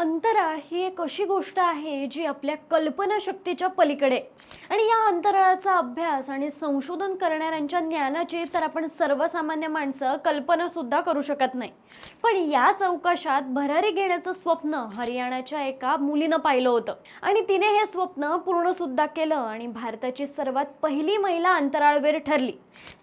अंतराळ ही एक अशी गोष्ट आहे जी आपल्या कल्पनाशक्तीच्या पलीकडे. आणि या अंतराळाचा अभ्यास आणि संशोधन करणाऱ्यांच्या ज्ञानाची तर आपण सर्वसामान्य माणसं कल्पना सुद्धा करू शकत नाही. पण याच अवकाशात भरारी घेण्याचं स्वप्न हरियाणाच्या एका मुलीनं पाहिलं होतं. आणि तिने हे स्वप्न पूर्णसुद्धा केलं आणि भारताची सर्वात पहिली महिला अंतराळवीर ठरली.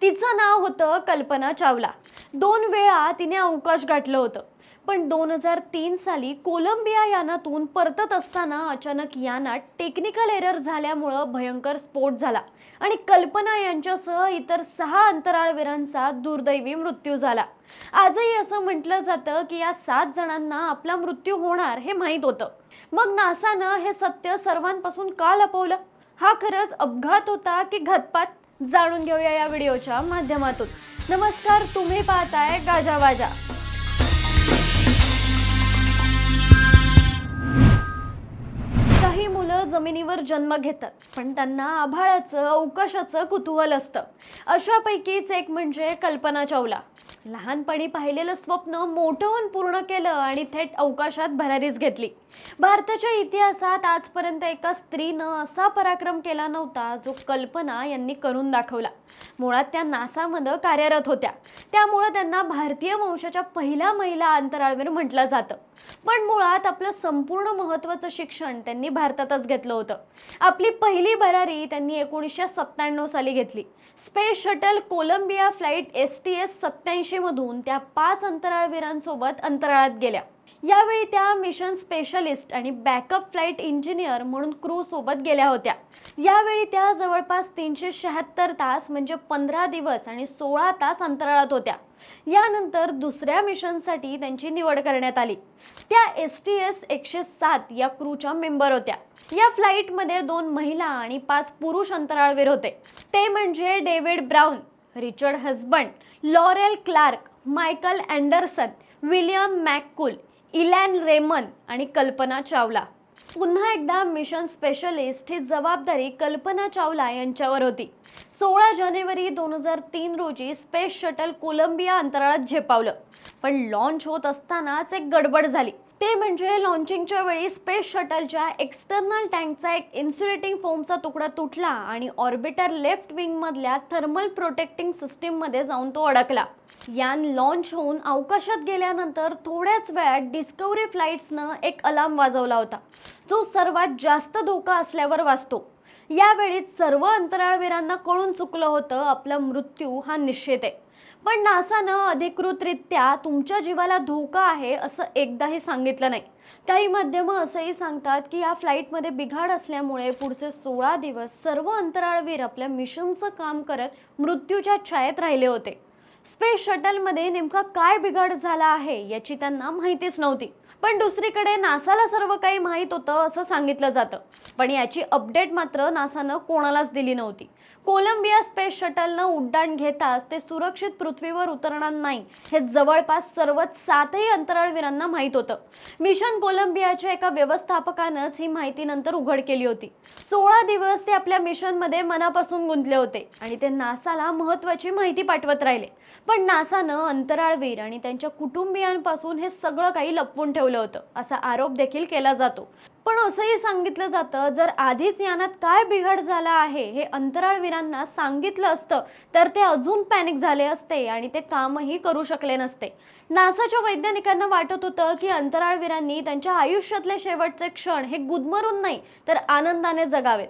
तिचं नाव होतं कल्पना चावला. दोन वेळा तिने अवकाश गाठलं होतं. पण दोन हजार तीन साली कोलंबिया यानातून परतत असताना अचानक यानात टेक्निकल एरर झाल्यामुळं भयंकर स्फोट झाला. आणि कल्पना यांच्यासह इतर सहा अंतराळवीरांचा दुर्दैवी मृत्यू झाला. आजही असं म्हटलं जातं की या सात जणांना आपला मृत्यू होणार हे माहीत होतं. मग नासानं हे सत्य सर्वांपासून का लपवलं? हा खरंच अपघात होता की घातपात? जाणून घेऊया या व्हिडिओच्या माध्यमातून. नमस्कार तुम्ही पाहताय गाजा बाजा मुलं जमिनीवर जन्म घेतात पण त्यांना आभाळाचं अवकाशाचं कुतूहल असतं. अशापैकीच एक म्हणजे कल्पना चावला. लहानपणी पाहिलेलं स्वप्न मोठं होऊन पूर्ण केलं आणि थेट अवकाशात भरारीच घेतली. भारताच्या इतिहासात आजपर्यंत एका स्त्रीनं असा पराक्रम केला नव्हता जो कल्पना यांनी करून दाखवला. मुळात त्या नासामध्ये कार्यरत होत्या. त्यामुळं त्यांना भारतीय वंशाच्या पहिल्या महिला अंतराळवीर म्हटलं जातं. पण मुळात आपलं संपूर्ण महत्त्वाचं शिक्षण त्यांनी भारतातच घेतलं होतं. आपली पहिली भरारी त्यांनी एकोणीसशे सत्त्याण्णव साली घेतली. Space shuttle Columbia flight S T S सत्याऐंशीमधून त्या पाच अंतराळवीरांसोबत अंतराळात गेल्या. यावेळी त्या मिशन स्पेशलिस्ट आणि बॅकअप फ्लाईट इंजिनियर म्हणून क्रू सोबत गेल्या होत्या. यावेळी त्या जवळपास तीनशे शहात्तर तास म्हणजे पंधरा दिवस आणि सोळा तास अंतराळात होत्या. यानंतर दुसऱ्या मिशनसाठी त्यांची निवड करण्यात आली. त्या एस टी एस एकशे सात या क्रूच्या मेंबर होत्या. या फ्लाईटमध्ये दोन महिला आणि पाच पुरुष अंतराळवीर होते. ते म्हणजे David Brown Richard Husband Laurel Clark Michael Anderson William McCool Ilan Ramon आणि कल्पना चावला. पुन्हा एकदा मिशन स्पेशलिस्ट ही जबाबदारी कल्पना चावला यांच्यावर होती. सोळा जानेवारी दोन हजार तीन रोजी स्पेस शटल कोलंबिया अंतराळात झेपावलं. पण लॉन्च होत असतानाच एक गडबड झाली. ते म्हणजे लॉन्चिंगच्या वेळी स्पेस शटलच्या एक्सटर्नल टँकचा एक इन्सुलेटिंग फोमचा तुकडा तुटला आणि ऑर्बिटर लेफ्ट विंगमधल्या थर्मल प्रोटेक्टिंग सिस्टीममध्ये जाऊन तो अडकला. यान लॉन्च होऊन अवकाशात गेल्यानंतर थोड्याच वेळात डिस्कवरी फ्लाईट्सनं एक अलार्म वाजवला होता. जो सर्वात जास्त धोका असल्यावर वाचतो यावेळी सर्व अंतराळवीरांना कळून चुकलं होतं आपला मृत्यू हा निश्चित आहे. पण नासानं अधिकृतरित्या तुमच्या जीवाला धोका आहे असं एकदाही सांगितलं नाही. काही माध्यमं असंही सांगतात की या फ्लाईटमध्ये बिघाड असल्यामुळे पुढचे सोळा दिवस सर्व अंतराळवीर आपल्या मिशनचं काम करत मृत्यूच्या छायेत राहिले होते. स्पेस शटलमध्ये नेमका काय बिघाड झाला आहे याची त्यांना माहितीच नव्हती. पण दुसरीकडे नासाला सर्व काही माहीत होतं असं सांगितलं जातं. पण याची अपडेट मात्र नासानं कोणालाच दिली नव्हती. कोलंबिया स्पेस शटलनं उड्डाण घेताच ते सुरक्षित पृथ्वीवर उतरणार नाही हे जवळपास सर्वच सातही अंतराळवीरांना माहीत होतं. मिशन कोलंबियाच्या एका व्यवस्थापकानंच ही माहिती नंतर उघड केली होती. सोळा दिवस ते आपल्या मिशनमध्ये मनापासून गुंतले होते आणि ते नासाला महत्त्वाची माहिती पाठवत राहिले. पण नासानं अंतराळवीर आणि त्यांच्या कुटुंबियांपासून हे सगळं काही लपवून ठेवलं होतं. असा आरोप देखील केला जातो. पण असंही सांगितलं जातं जर आधीच यानात काय बिघाड झाला आहे हे अंतराळवीरांना सांगितलं असतं तर ते अजून पॅनिक झाले असते आणि ते कामही करू शकले नसते. नासाच्या वैज्ञानिकांना वाटत होतं की अंतराळवीरांनी त्यांच्या आयुष्यातले शेवटचे क्षण हे गुदमरून नाही तर आनंदाने जगावेत.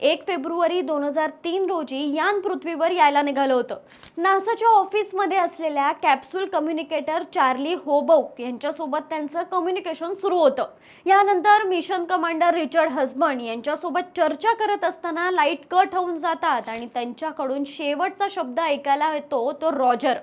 एक फेब्रुवारी दोन हजार तीन रोजी यान पृथ्वीवर यायला निघालं होतं. नासाच्या ऑफिसमध्ये असलेल्या कॅप्सूल कम्युनिकेटर चार्ली होबौक यांच्यासोबत त्यांचं कम्युनिकेशन सुरू होतं. यानंतर मिशन कमांडर रिचर्ड हसबंड यांच्यासोबत चर्चा करत असताना लाइट कट होऊन जातात आणि त्यांच्याकडून शेवटचा शब्द ऐकायला येतो तो रॉजर.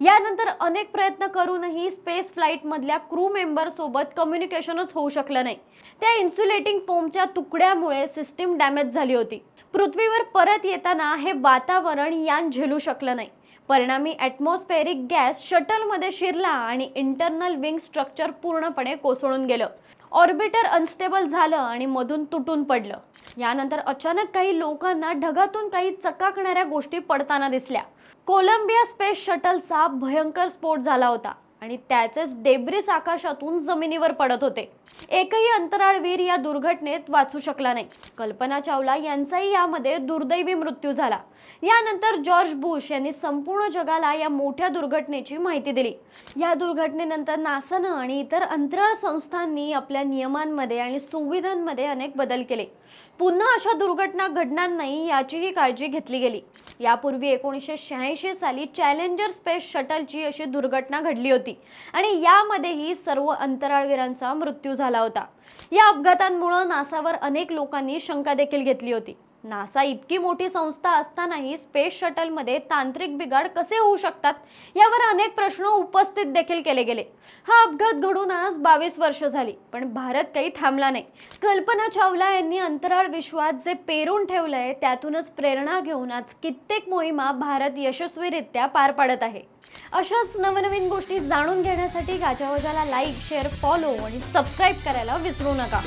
यानंतर अनेक प्रयत्न करूनही स्पेस फ्लाईटमधल्या क्रू मेंबरसोबत कम्युनिकेशनच होऊ शकलं नाही. त्या इन्सुलेटिंग फोमच्या तुकड्यामुळे सिस्टीम डॅमेज झाली होती. पृथ्वीवर परत येताना हे वातावरण यान झेलू शकलं नाही. परिणामी ॲटमॉस्फेरिक गॅस शटलमध्ये शिरला आणि इंटरनल विंग स्ट्रक्चर पूर्णपणे कोसळून गेलं. ऑर्बिटर अनस्टेबल झालं आणि मधून तुटून पडलं. यानंतर अचानक काही लोकांना ढगातून काही चकाकणाऱ्या गोष्टी पडताना दिसल्या. कोलंबिया स्पेस शटलचा भयंकर स्फोट झाला होता. आणि त्याचेच डेब्रिस आकाशातून जमिनीवर पडत होते. एकही अंतराळवीर या दुर्घटनेत वाचू शकला नाही. कल्पना चावला यांचाही यामध्ये दुर्दैवी मृत्यू झाला. यानंतर जॉर्ज बुश यांनी संपूर्ण जगाला या मोठ्या दुर्घटनेची माहिती दिली. या दुर्घटनेनंतर नासानं आणि इतर अंतराळ संस्थांनी आपल्या नियमांमध्ये आणि सुविधांमध्ये अनेक बदल केले. पुन्हा अशा दुर्घटना घडणार नाही याचीही काळजी घेतली गेली. यापूर्वी एकोणीसशे शहाऐंशी साली चॅलेंजर स्पेस शटलची अशी दुर्घटना घडली होती आणि यामध्येही सर्व अंतराळवीरांचा मृत्यू झाला होता. या अपघातांमुळे नासावर अनेक लोकांनी शंका देखील घेतली होती. नासा इतकी मोठी संस्था असतानाही स्पेस शटलमध्ये तांत्रिक बिघाड कसे होऊ शकतात यावर अनेक प्रश्न उपस्थित देखील केले गेले. हा अपघात घडून आज बावीस वर्ष झाली पण भारत काही थांबला नाही. कल्पना चावला यांनी अंतराळ विश्वात जे पेरून ठेवलंय त्यातूनच प्रेरणा घेऊन आज कित्येक मोहिमा भारत यशस्वीरित्या पार पाडत आहे. अशाच नवनवीन गोष्टी जाणून घेण्यासाठी गाजावाजाला लाईक शेअर फॉलो आणि सबस्क्राईब करायला विसरू नका.